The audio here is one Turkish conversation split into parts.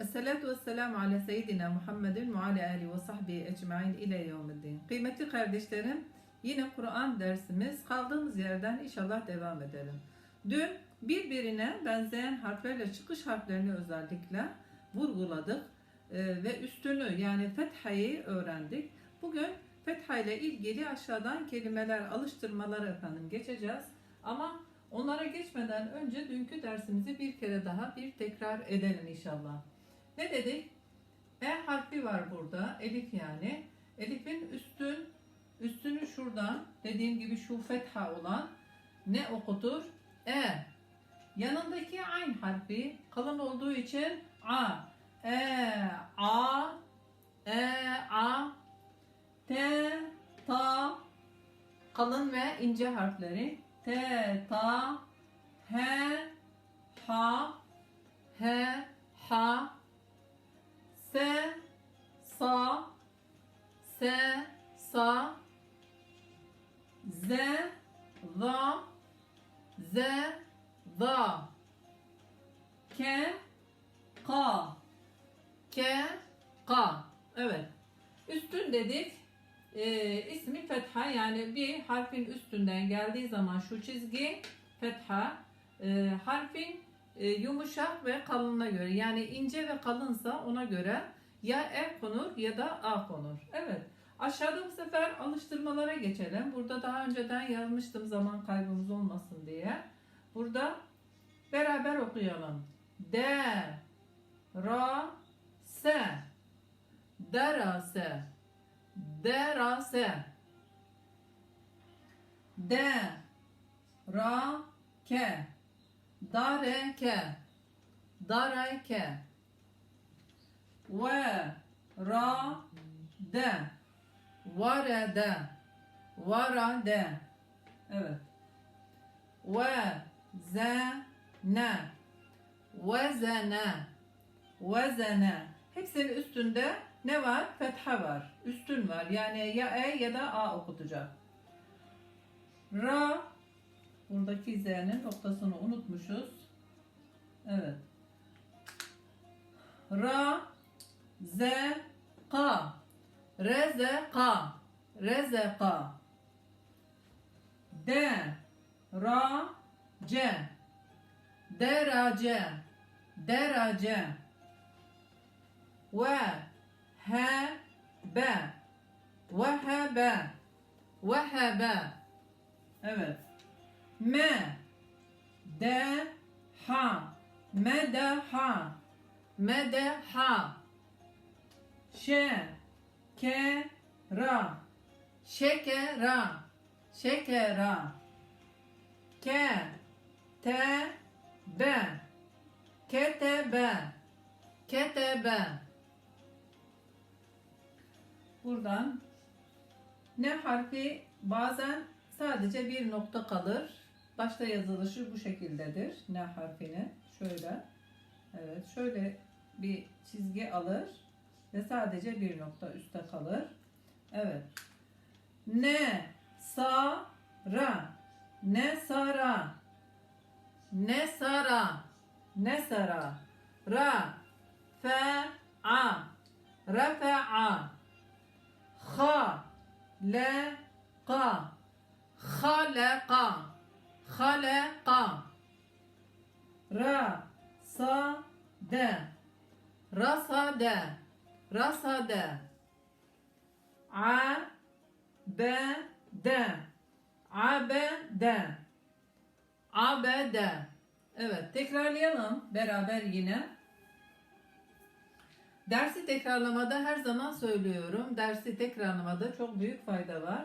Esselatu vesselamu ala seyyidina Muhammedin ve ala alihi ve sahbihi ecmain ile yevmiddin. Kıymetli kardeşlerim, yine Kur'an dersimiz kaldığımız yerden inşallah devam edelim. Dün birbirine benzeyen harflerle çıkış harflerini özellikle vurguladık Ee, ve üstünü yani fethayı öğrendik. Bugün fetha ile ilgili aşağıdan kelimeler, alıştırmalar efendim geçeceğiz. Ama onlara geçmeden önce dünkü dersimizi bir kere daha bir tekrar edelim inşallah. Ne dedik? E harfi var burada. Elif yani. Elif'in üstün üstünü şuradan dediğim gibi şu fetha olan ne okutur? E. Yanındaki ayn harfi kalın olduğu için a. E a e a t ta kalın ve ince harfleri t ta he ha he ha se sa se sa. Z za z za ke ka. Ke ka. Evet. Üstün dedik. Ee, ismi fetha yani bir harfin üstünden geldiği zaman şu çizgi fetha. Ee, harfin e, yumuşak ve kalınına göre yani ince ve kalınsa ona göre ya E konur ya da A konur. Evet. Aşağıda bu sefer alıştırmalara geçelim. Burada daha önceden yazmıştım zaman kaybımız olmasın diye. Burada beraber okuyalım. D Ra Se Derase Derase D Ra Ke Dareke. Dareke. Ve Ra De Varede Varade. Evet. Ve Zene Vezene. Vezene. Hepsinin üstünde ne var? Fetha var. Üstün var. Yani ya E ya da A okutacak. Ra Buradaki Z'nin noktasını unutmuşuz. Evet. Ra Z Ka Rezeka Rezeka D. Ra C. Derace Derace Ve He Be Vehebe Vehebe Evet. Me de ha medeha medeha şe ke ra şekera şekera ke te be ketebe ketebe buradan ne harfi bazen sadece bir nokta kalır. Başta yazılışı bu şekildedir. Ne harfini. Şöyle. Evet, şöyle bir çizgi alır ve sadece bir nokta üstte kalır. Evet. Ne sa ra ne sara. Ne sara. Ne sara. Ra. Fe a. Rafa'a ha le ka rasade rasade. A be de abede abede evet tekrarlayalım beraber yine. Dersi tekrarlamada her zaman söylüyorum dersi tekrarlamada çok büyük fayda var.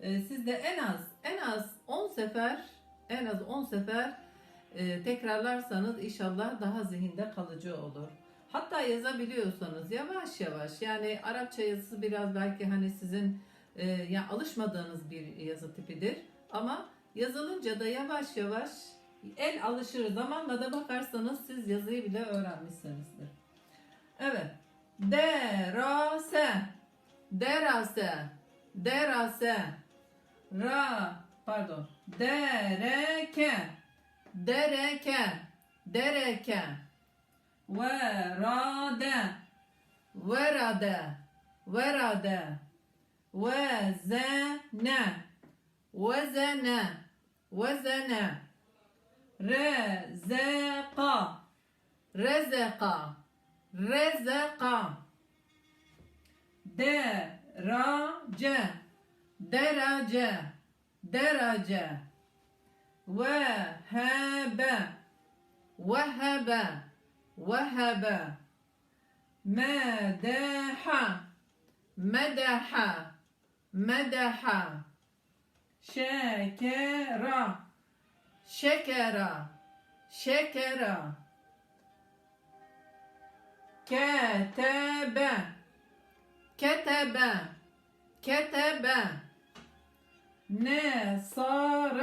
Ee, siz de en az en az 10 sefer en az 10 sefer e, tekrarlarsanız inşallah daha zihinde kalıcı olur. Hatta yazabiliyorsanız yavaş yavaş yani Arapça yazısı biraz belki hani sizin e, yani alışmadığınız bir yazı tipidir. Ama yazılınca da yavaş yavaş el alışır. Zamanla da bakarsanız siz yazıyı bile öğrenmişsinizdir. Evet. Derase. Derase. Derase. Ra. Pardon. Dereke. Dereke. Dereke ورد ورد ورد وزن وزن وزن رزق رزق رزق درجة درجة درجة وهب وهب وهب. مدح. مدح. مدح. شكر. شكر. شكر. كتب. كتب. كتب. نصر.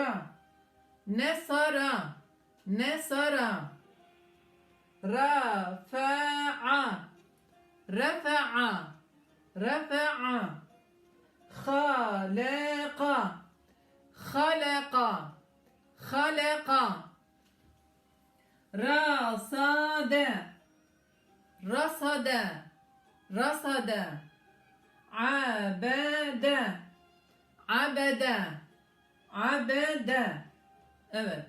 نصر. نصر. Rafa'a. Rafa'a. Rafa'a. Halaka Halaka Halaka Rasade. Rasade. Rasade. Abede. Abede. Abede. Evet.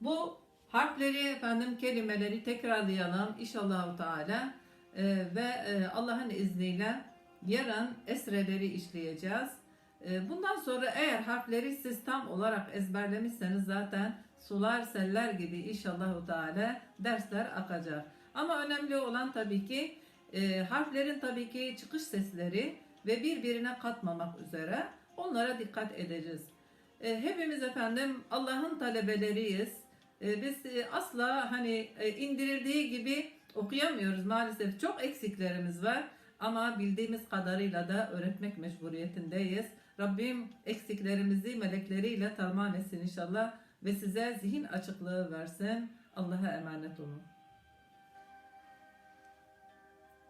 Bu harfleri efendim kelimeleri tekrarlayalım inşallah Teala Ee, ve e, Allah'ın izniyle yarın esreleri işleyeceğiz. Ee, bundan sonra eğer harfleri siz tam olarak ezberlemişseniz zaten sular seller gibi inşallah Teala dersler akacak. Ama önemli olan tabii ki e, harflerin tabii ki çıkış sesleri ve birbirine katmamak üzere onlara dikkat edeceğiz. E, hepimiz efendim Allah'ın talebeleriyiz. E, biz e, asla hani e, indirildiği gibi okuyamıyoruz maalesef. Çok eksiklerimiz var ama bildiğimiz kadarıyla da öğretmek mecburiyetindeyiz. Rabbim eksiklerimizi melekleriyle tarman etsin inşallah ve size zihin açıklığı versin. Allah'a emanet olun.